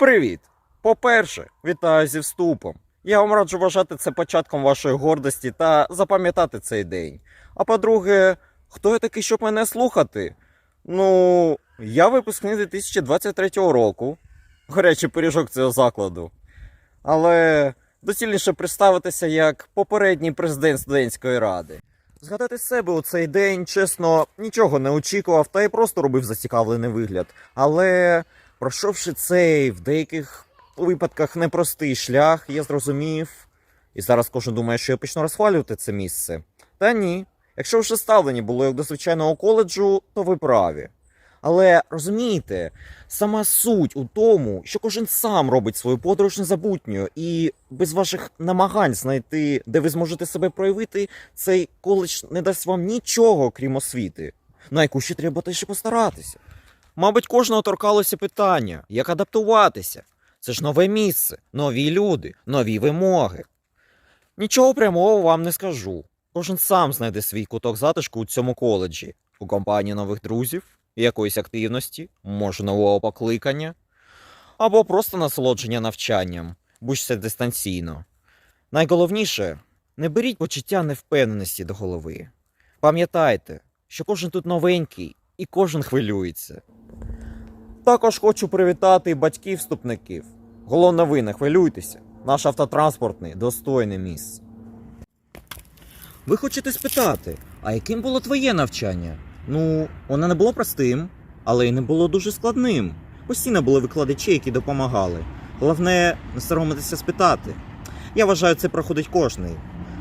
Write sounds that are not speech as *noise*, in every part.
Привіт! По-перше, вітаю зі вступом. Я вам раджу вважати це початком вашої гордості та запам'ятати цей день. А по-друге, хто я такий, щоб мене слухати? Ну, я випускник 2023 року. Гарячий пиріжок цього закладу. Але доцільніше представитися як попередній президент студентської ради. Згадати себе у цей день, чесно, нічого не очікував та й просто робив зацікавлений вигляд. Але пройшовши цей в деяких випадках непростий шлях, я зрозумів. І зараз кожен думає, що я почну розхвалювати це місце. Та ні. Якщо вже ставлені було як до звичайного коледжу, то ви праві. Але розумієте, сама суть у тому, що кожен сам робить свою подорож незабутньою, і без ваших намагань знайти, де ви зможете себе проявити, цей коледж не дасть вам нічого, крім освіти, на яку ще треба теж постаратися. Мабуть, кожного торкалося питання, як адаптуватися. Це ж нове місце, нові люди, нові вимоги. Нічого прямого вам не скажу. Кожен сам знайде свій куток затишку у цьому коледжі, у компанії нових друзів, якоїсь активності, може нового покликання, або просто насолодження навчанням, будь це дистанційно. Найголовніше не беріть почуття невпевненості до голови. Пам'ятайте, що кожен тут новенький і кожен хвилюється. Також хочу привітати батьків вступників. Головне ви хвилюйтеся. Наш автотранспортний достойне місце. Ви хочете спитати, а яким було твоє навчання? Ну, воно не було простим, але й не було дуже складним. Постійно були викладачі, які допомагали. Головне, не соромитися спитати. Я вважаю, це проходить кожний.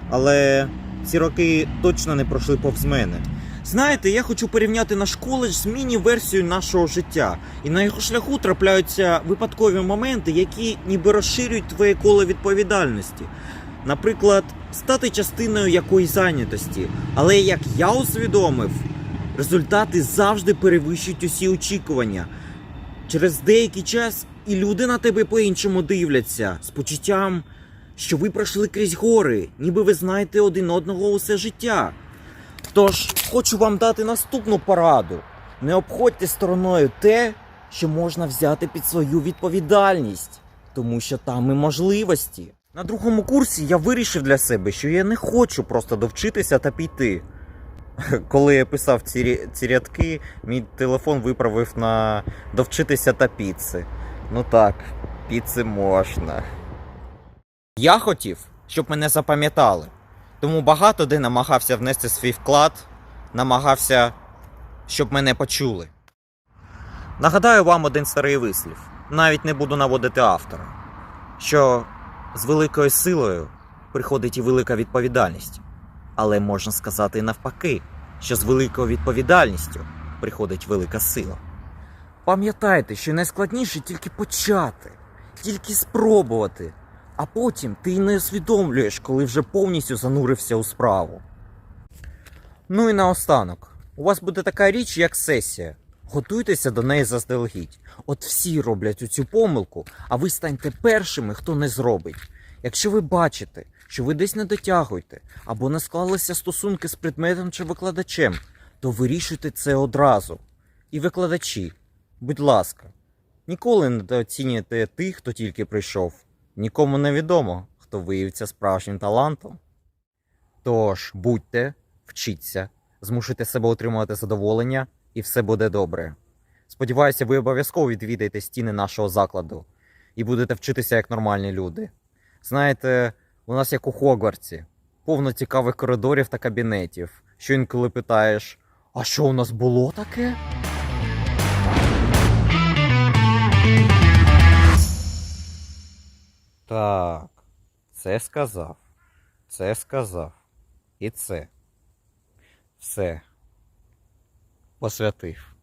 Але ці роки точно не пройшли повз мене. Знаєте, я хочу порівняти наш коледж з міні-версією нашого життя. І на його шляху трапляються випадкові моменти, які ніби розширюють твоє коло відповідальності. Наприклад, стати частиною якоїсь зайнятості. Але як я усвідомив, результати завжди перевищують усі очікування. Через деякий час і люди на тебе по-іншому дивляться з почуттям, що ви пройшли крізь гори, ніби ви знаєте один одного усе життя. Тож хочу вам дати наступну пораду: не обходьте стороною те, що можна взяти під свою відповідальність, тому що там і можливості. На другому курсі я вирішив для себе, що я не хочу просто довчитися та піти. *laughs* Коли я писав ці, ці рядки, мій телефон виправив на довчитися та піци. Ну так, піци можна. Я хотів, щоб мене запам'ятали. Тому багато де намагався внести свій вклад, намагався, щоб мене почули. Нагадаю вам один старий вислів, навіть не буду наводити автора, що з великою силою приходить і велика відповідальність. Але можна сказати навпаки, що з великою відповідальністю приходить велика сила. Пам'ятайте, що найскладніше тільки почати, тільки спробувати, а потім ти й не усвідомлюєш, коли вже повністю занурився у справу. Ну і наостанок, у вас буде така річ, як сесія. Готуйтеся до неї заздалегідь. От всі роблять оцю помилку, а ви станьте першими, хто не зробить. Якщо ви бачите, що ви десь не дотягуєте, або не склалися стосунки з предметом чи викладачем, то вирішуйте це одразу. І викладачі, будь ласка, ніколи не недооцінюйте тих, хто тільки прийшов. Нікому не відомо, хто виявиться справжнім талантом. Тож будьте, вчіться, змушуйте себе отримувати задоволення, і все буде добре. Сподіваюся, ви обов'язково відвідаєте стіни нашого закладу і будете вчитися як нормальні люди. Знаєте, у нас як у Хогвартсі, повно цікавих коридорів та кабінетів, що інколи питаєш: а що у нас було таке? Так, це сказав, це сказав, і це. Все. Посвятив.